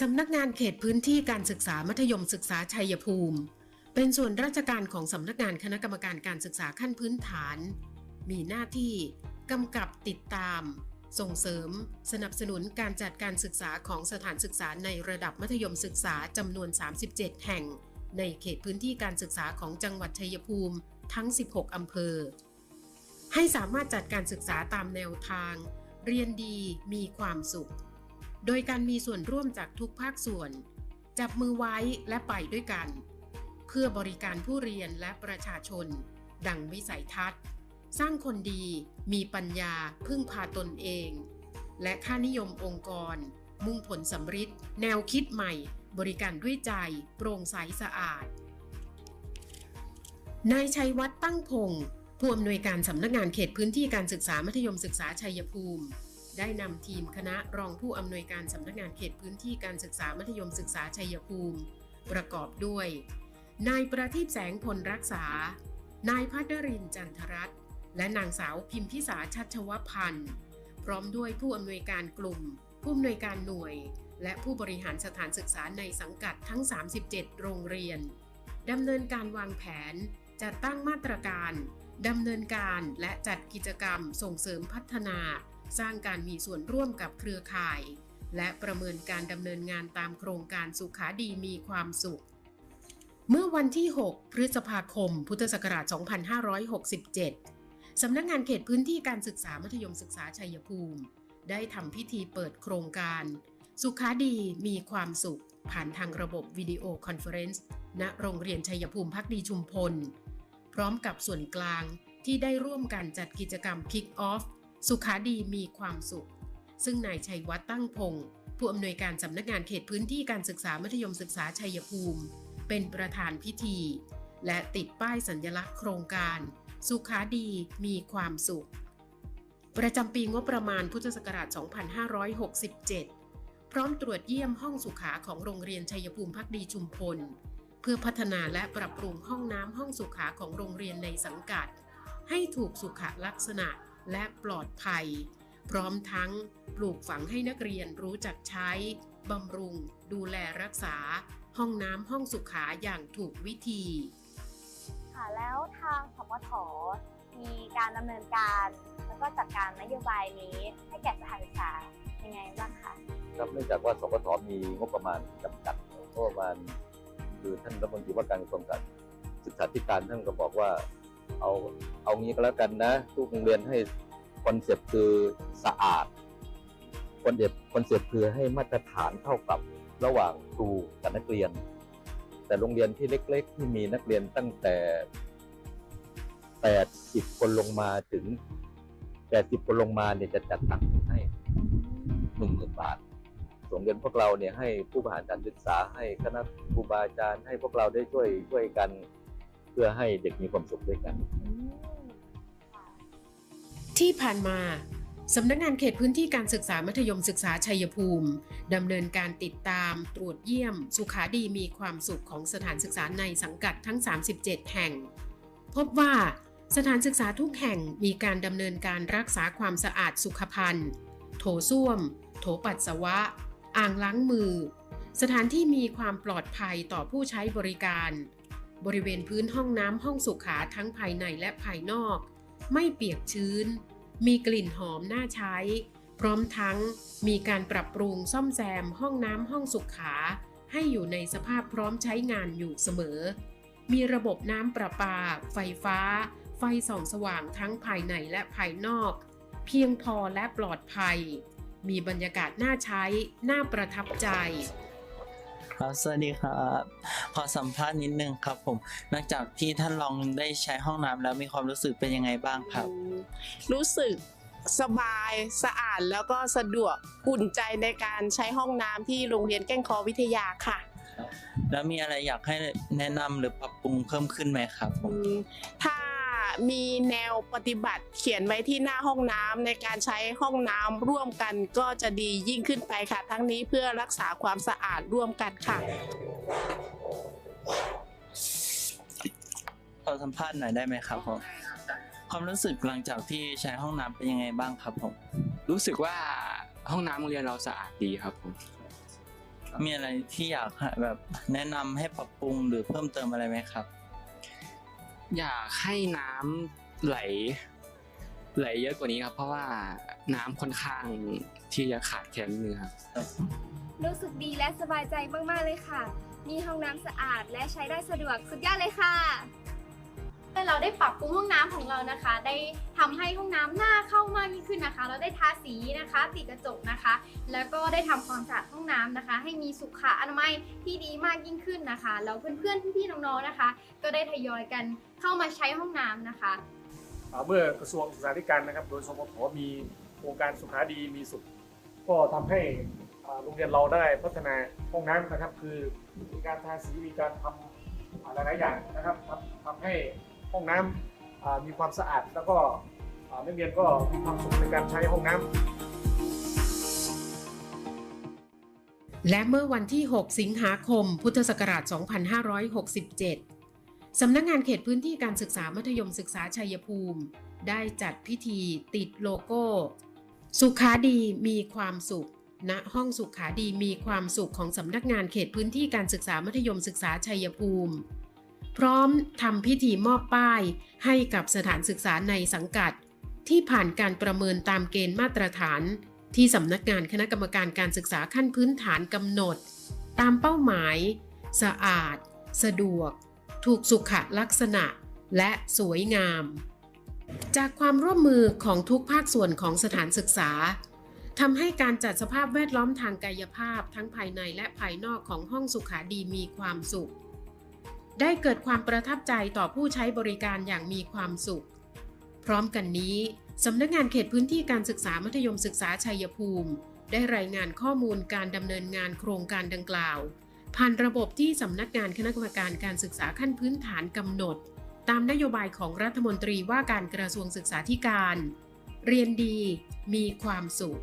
สำนักงานเขตพื้นที่การศึกษามัธยมศึกษาชัยภูมิ เป็นส่วนราชการของสำนักงานคณะกรรมการการศึกษาขั้นพื้นฐาน มีหน้าที่กำกับติดตาม ส่งเสริม สนับสนุนการจัดการศึกษาของสถานศึกษาในระดับมัธยมศึกษาจำนวน 37 แห่ง ในเขตพื้นที่การศึกษาของจังหวัดชัยภูมิทั้ง 16 อำเภอ ให้สามารถจัดการศึกษาตามแนวทาง เรียนดีมีความสุข โดยการมีส่วนร่วมจากทุกภาคส่วน จับมือไว้และไปด้วยกัน เพื่อบริการผู้เรียนและประชาชน ดังวิสัยทัศน์ สร้างคนดี มีปัญญา พึ่งพาตนเอง และค่านิยมองค์กร มุ่งผลสำฤทธิ์แนวคิดใหม่ บริการด้วยใจ โปร่งใสสะอาดนายชัยวัฒน์ตั้งพงศ์ผู้อำนวยการสำนักงานเขตพื้นที่การศึกษามัธยมศึกษาชัยภูมิ ได้นำทีมคณะรองผู้อำนวยการสำนักงานเขตพื้นที่การศึกษามัธยมศึกษาชัยภูมิ ประกอบด้วย นายประทีปแสงพลรักษา นายพัดรินจันทรัตน์และนางสาวพิมพิสาชัชวพันธ์ พร้อมด้วยผู้อำนวยการกลุ่ม ผู้อำนวยการหน่วย และผู้บริหารสถานศึกษาในสังกัดทั้ง 37 โรงเรียนดำเนินการวางแผนจัดตั้งมาตรการ ดำเนินการและจัดกิจกรรมส่งเสริมพัฒนา สร้างการมีส่วนร่วมกับเครือข่าย และประเมินการดำเนินงานตามโครงการสุขาดีมีความสุข เมื่อวันที่ 6 พฤษภาคม พุทธศักราช 2567 สำนักงานเขตพื้นที่การศึกษามัธยมศึกษาชัยภูมิ ได้ทำพิธีเปิดโครงการ สุขาดีมีความสุข ผ่านทางระบบวิดีโอคอนเฟอเรนซ์ณโรงเรียนชัยภูมิพักดีชุมพล พร้อมกับส่วนกลางที่ได้ร่วมกันจัดกิจกรรม Kick Off สุขาดีมีความสุข ซึ่งนายชัยวัฒน์ตั้งพงศ์ผู้อำนวยการสำนักงานเขตพื้นที่การศึกษามัธยมศึกษาชัยภูมิ เป็นประธานพิธี และติดป้ายสัญลักษณ์โครงการ สุขาดีมีความสุข ประจำปีงบประมาณพุทธศักราช 2567 พร้อมตรวจเยี่ยมห้องสุขาของโรงเรียนชัยภูมิพักดีชุมพล พื่อพัฒนาและปรับปรุงห้องน้ำห้องสุขาของโรงเรียนในสังกัด ให้ถูกสุขลักษณะและปลอดภัย พร้อมทั้งปลูกฝังให้นักเรียนรู้จักใช้บำรุง ดูแลรักษา ห้องน้ำห้องสุขาอย่างถูกวิธี ค่ะแล้วทางสปทมีการดำเนินการ แล้วก็จัดการนโยบายนี้ให้แก่สถานศึกษายังไงบ้างคะครับเนื่องจากว่าสปทมีงบประมาณจำกัดงบประมาณ คือท่านรัฐมนตรีว่าการกระทรวงการศึกษาธิการท่านก็บอกว่าเอาเอางี้ก็แล้วกันนะ ทุกโรงเรียนให้คอนเซปต์คือสะอาดคอนเซปต์คอนเซปต์คือให้มาตรฐานเท่ากับระหว่างครูกับนักเรียน แต่โรงเรียนที่เล็ก ๆ ที่มีนักเรียนตั้งแต่80คนลงมาถึง80คนลงมาเนี่ยจะจัดตังค์ให้หนึ่งหมื่นบาท ส่งเงินพวกเราเนี่ยให้ผู้บริหารการศึกษาให้คณะครูบาอาจารย์ให้พวกเราได้ช่วยช่วยกัน เพื่อให้เด็กมีความสุขด้วยกัน ที่ผ่านมาสำนักงานเขตพื้นที่การศึกษามัธยมศึกษาชัยภูมิดำเนินการติดตามตรวจเยี่ยม สุขาดีมีความสุขของสถานศึกษาในสังกัดทั้ง 37 แห่ง พบว่าสถานศึกษาทุกแห่งมีการดำเนินการรักษาความสะอาดสุขภัณฑ์ โถส้วม โถปัสสาวะ อ่างล้างมือ สถานที่มีความปลอดภัยต่อผู้ใช้บริการ บริเวณพื้นห้องน้ำห้องสุขาทั้งภายในและภายนอก ไม่เปียกชื้น มีกลิ่นหอมน่าใช้ พร้อมทั้งมีการปรับปรุงซ่อมแซมห้องน้ำห้องสุขา ให้อยู่ในสภาพพร้อมใช้งานอยู่เสมอ มีระบบน้ำประปา ไฟฟ้า ไฟส่องสว่างทั้งภายในและภายนอก เพียงพอและปลอดภัย มีบรรยากาศน่าใช้ น่าประทับใจครับสวัสดีครับขอสัมภาษณ์นิดนึงครับผมหลังจากที่ท่านลองได้ใช้ห้องน้ำแล้วมีความรู้สึกเป็นยังไงบ้างครับ รู้สึกสบายสะอาดแล้วก็สะดวกอุ่นใจในการใช้ห้องน้ำที่โรงเรียนแก้งคอวิทยาค่ะ แล้วมีอะไรอยากให้แนะนำหรือปรับปรุงเพิ่มขึ้นไหมครับผมอืมถ้า มีแนวปฏิบัติเขียนไว้ที่หน้าห้องน้ำในการใช้ห้องน้ำร่วมกันก็จะดียิ่งขึ้นไปค่ะ ทั้งนี้เพื่อรักษาความสะอาดร่วมกันค่ะขอสัมภาษณ์หน่อยได้ไหมครับผมความรู้สึกหลังจากที่ใช้ห้องน้ำเป็นยังไงบ้างครับผมรู้สึกว่าห้องน้ำโรงเรียนเราสะอาดดีครับผมมีอะไรที่อยากให้แบบแนะนำให้ปรับปรุงหรือเพิ่มเติมอะไรไหมครับ อยากให้น้ำไหล ไหลเยอะกว่านี้ครับ เพราะว่าน้ำค่อนข้างที่จะขาดแคลนเนึงครับรู้สึกดีและสบายใจมากๆเลยค่ะ มีห้องน้ำสะอาดและใช้ได้สะดวกสุดยอดเลยค่ะ เราได้ปรับปรุงห้องน้ำของเรานะคะ ได้ทำให้ห้องน้ำน่าเข้ามากยิ่งขึ้นนะคะ เราได้ทาสีนะคะติดกระจกนะคะ แล้วก็ได้ทำความสะอาดห้องน้ำนะคะ ให้มีสุขอนามัยที่ดีมากยิ่งขึ้นนะคะแล้วเพื่อนๆพี่ๆน้องๆนะคะ ก็ได้ทยอยกันเข้ามาใช้ห้องน้ำนะคะเมื่อกระทรวงศึกษาธิการนะครับ โดยสพทมีโครงการสุขาดีมีสุข ก็ทำให้โรงเรียนเราได้พัฒนาห้องน้ำนะครับ คือมีการทาสีมีการทำอ่าหลายๆอย่างนะครับทำให้ ห้องน้ำมีความสะอาดแล้วก็นักเรียนก็มีความสุขในการใช้ห้องน้ำและเมื่อวันที่ 6 สิงหาคม พุทธศักราช 2567 สำนักงานเขตพื้นที่การศึกษามัธยมศึกษาชัยภูมิ ได้จัดพิธีติดโลโก้ สุขาดีมีความสุขณห้องสุขาดีมีความสุขของสำนักงานเขตพื้นที่การศึกษามัธยมศึกษาชัยภูมิ พร้อมทำพิธีมอบป้ายให้กับสถานศึกษาในสังกัด ที่ผ่านการประเมินตามเกณฑ์มาตรฐาน ที่สำนักงานคณะกรรมการการศึกษาขั้นพื้นฐานกำหนด ตามเป้าหมาย สะอาด สะดวก ถูกสุขลักษณะ และสวยงาม จากความร่วมมือของทุกภาคส่วนของสถานศึกษาทำให้การจัดสภาพแวดล้อมทางกายภาพทั้งภายในและภายนอกของห้องสุขาดีมีความสุข ได้เกิดความประทับใจต่อผู้ใช้บริการอย่างมีความสุข พร้อมกันนี้สำนักงานเขตพื้นที่การศึกษามัธยมศึกษาชัยภูมิ ได้รายงานข้อมูลการดำเนินงานโครงการดังกล่าว ผ่านระบบที่สำนักงานคณะกรรมการการศึกษาขั้นพื้นฐานกำหนด ตามนโยบายของรัฐมนตรีว่าการกระทรวงศึกษาธิการ เรียนดีมีความสุข